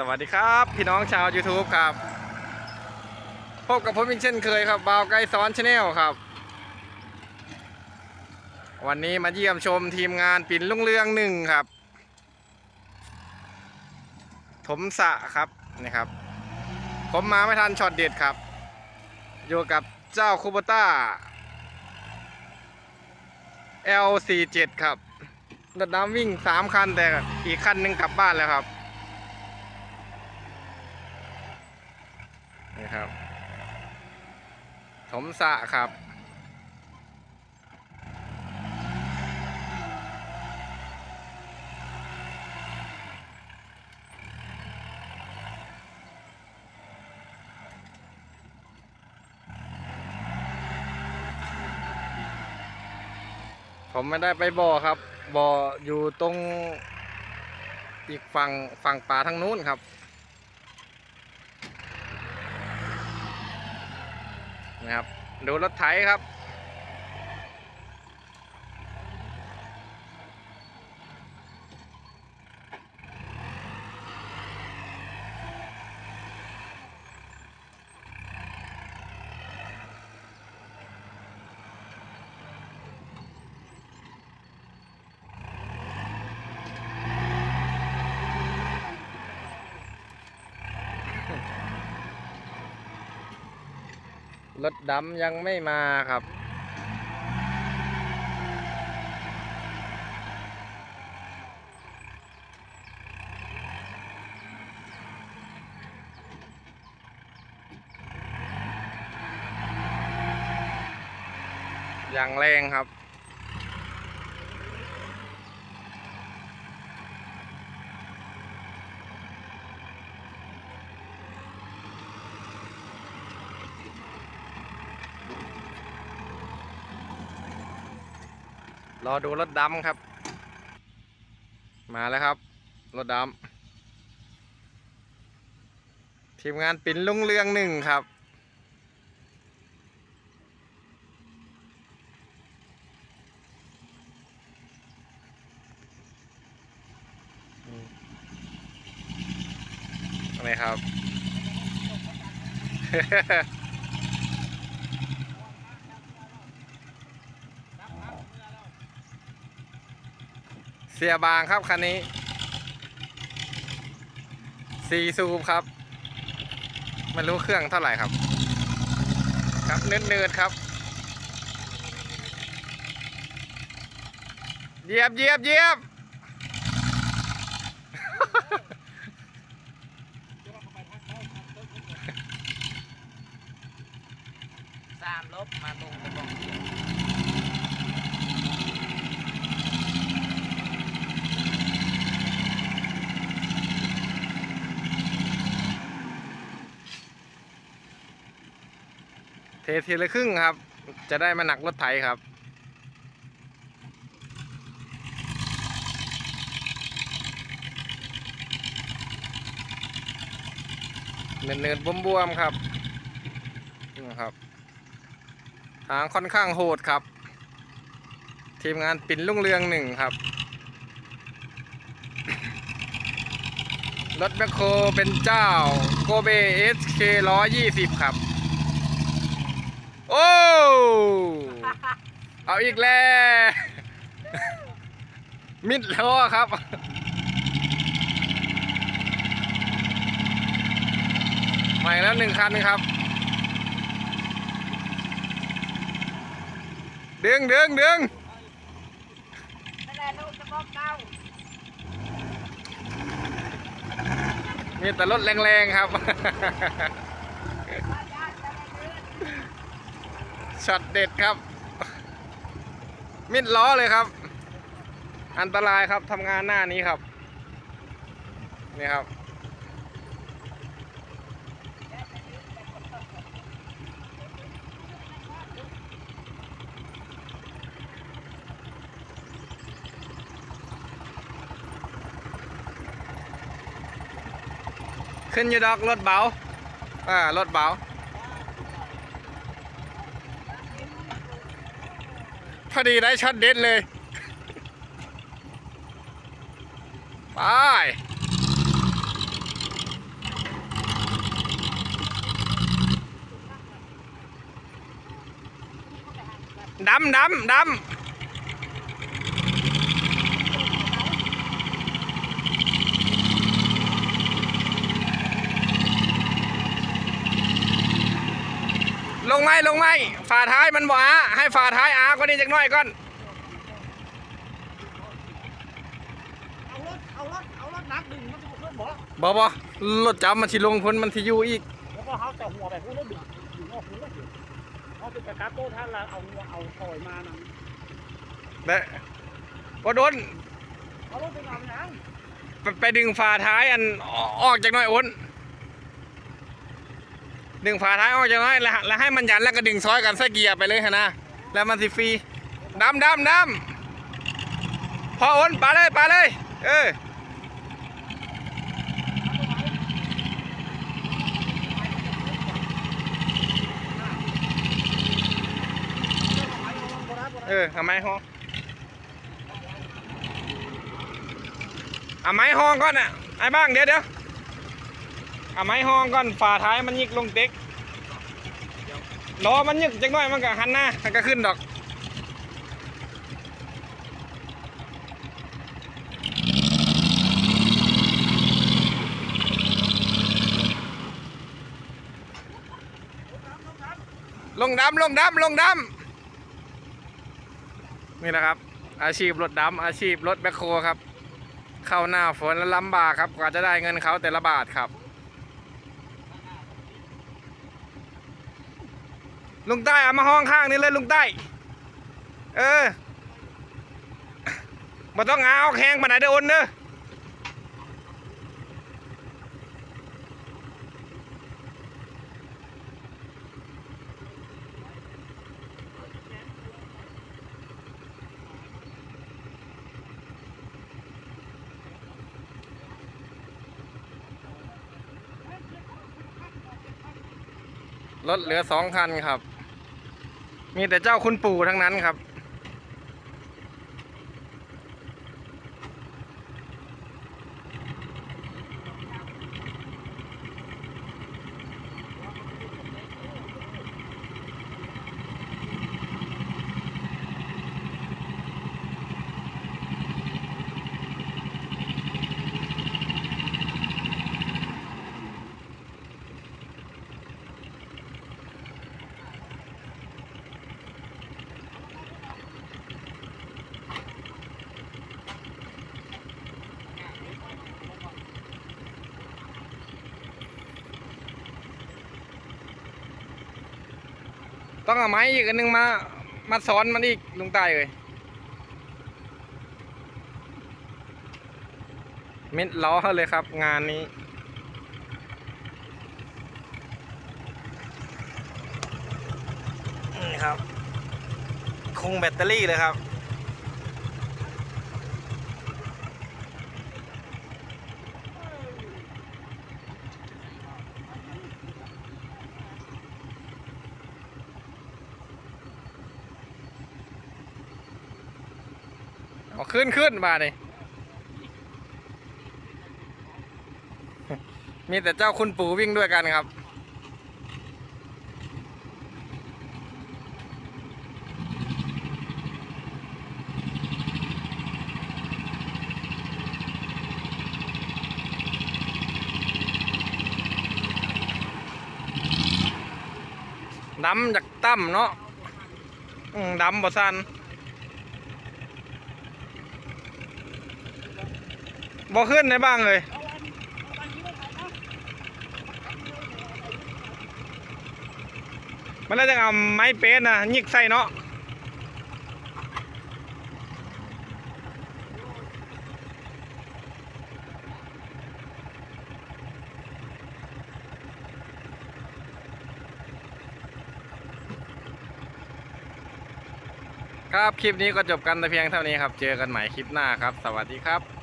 สวัสดีครับ พี่น้องชาว YouTube ครับ พบกับผมอีกเช่นเคยครับบาวไกด์สอนชาแนลครับ วันนี้มาเยี่ยมชมทีมงานปิ่นลุงเรืองหนึ่งครับ ถมสะครับนี่ครับ ผมมาไม่ทันช็อตเด็ดครับ อยู่กับเจ้าคูบต้า L47 ครับรถน้ำวิ่ง 3 คันแต่อีกคันหนึ่งกลับบ้านแล้วครับ นี่ครับถมสะครับผมไม่ได้ไปบ่อครับ บ่ออยู่ตรงอีกฝั่งฝั่งป่าทางนู้นครับ นะครับ ดูรถไถครับ รถดำยังไม่มาครับ อย่างแรงครับ รอดูรถดำครับ มาแล้วครับ รถดำทีมงานปิ่นลุงเรืองหนึ่งครับอะไรครับ เสียบางครับคันนี้สี่สูบครับ ไม่รู้เครื่องเท่าไหร่ครับ ครับเนืดๆครับเยียบเยียบเยียบสามลบมาลงกระบอกเดียว เททีละครึ่งครับ จะได้มาหนักรถไถครับเนินๆบวมๆครับนะครับทางค่อนข้างโหดครับ ทีมงานปิ่นลุ่งเรืองหนึ่งครับ รถแมคโครเป็นเจ้าโกเบ SK 120ครับ โอ้เอาอีกแล้ว มิดล้อครับ ใหม่แล้วหนึ่งคันครับ ดึงดึงดึงนั่นแหละลูกจะบอกเก้ามีแต่รถแรงๆครับ ช็อตเด็ดครับ มิดล้อเลยครับ อันตรายครับทำงานหน้านี้ครับ นี่ครับ ขึ้นอยู่ดอกรถเบา อ่ารถเบา อดีได้ช็อตเด็ดเลย ไป ดำดำดำ งไหมลงไหมฝาท้ายมันบ่อาให้ฝาท้ายอาก็นี่จักหน่อยก่อนเอารถเอารถเอารถนักดึงมันจะมาขึ้นบ่บ่บ่รถจับมันสิลงพ้นมันสิอยู่อีกแล้วก็เขาจะหัวแบบพวกรถดึงดึงออกหัวรถดึงเขาจะไปกระโต้ท่านละเอาหัวเอาถอยมานั่นและบ่โดนเอารถไปนำยังไปไปดึงฝาท้ายอันอออกจากหน่อยอ้น ดึงฝาท้ายออกจากน่อยแล้วแล้วให้มันยันแล้วก็ดึงซ้อยกันใส่เกียร์ไปเลยฮะนะแล้วมันสิฟรีดำดำดำพออ้นไปเลยไปเลย เออเออเอาไม้ห้องเอาไม้ห้องก่อนอะไอ้บ้างเดี๋ยวเดี๋ยว เอาไม้ห้องก่อนฝาท้ายมันยิกลงเต็กล้อมันยึกจังน่อยมันก็หันหน้ามันก็ขึ้นดอกลงดำลงดำลงดำนี่นะครับ อาชีพรถดำอาชีพรถแบคโฮครับ เข้าหน้าฝนแล้วลำบากครับกว่าจะได้เงินเขาแต่ละบาทครับ ลุงใต้เอามาห้องข้างนี้เลยลุงใต้ เออมาต้องเอาแข้งมาไหนเด้ออนเด้อรถเหลือสองคันครับ มีแต่เจ้าคุณปู่ทั้งนั้นครับ ต้องเอาไม้อีกอันหนึงมา มาซ้อนมันอีกลุงใต้เลยเม็ดล้อเลยครับ งานนี้ นี่ครับ คงแบตเตอรี่เลยครับ เอาขึ้นขึ้นมาเลยมีแต่เจ้าคุณปู่วิ่งด้วยกันครับ ดำจากตั้มเนาะอืมดำบ่สัน บ่ขึ้นได้บ้างเลยมันแล้วจะเอาไม้เป๊ะนะยิกใส่เนาะครับ คลิปนี้ก็จบกันแต่เพียงเท่านี้ครับ เจอกันใหม่คลิปหน้าครับ สวัสดีครับ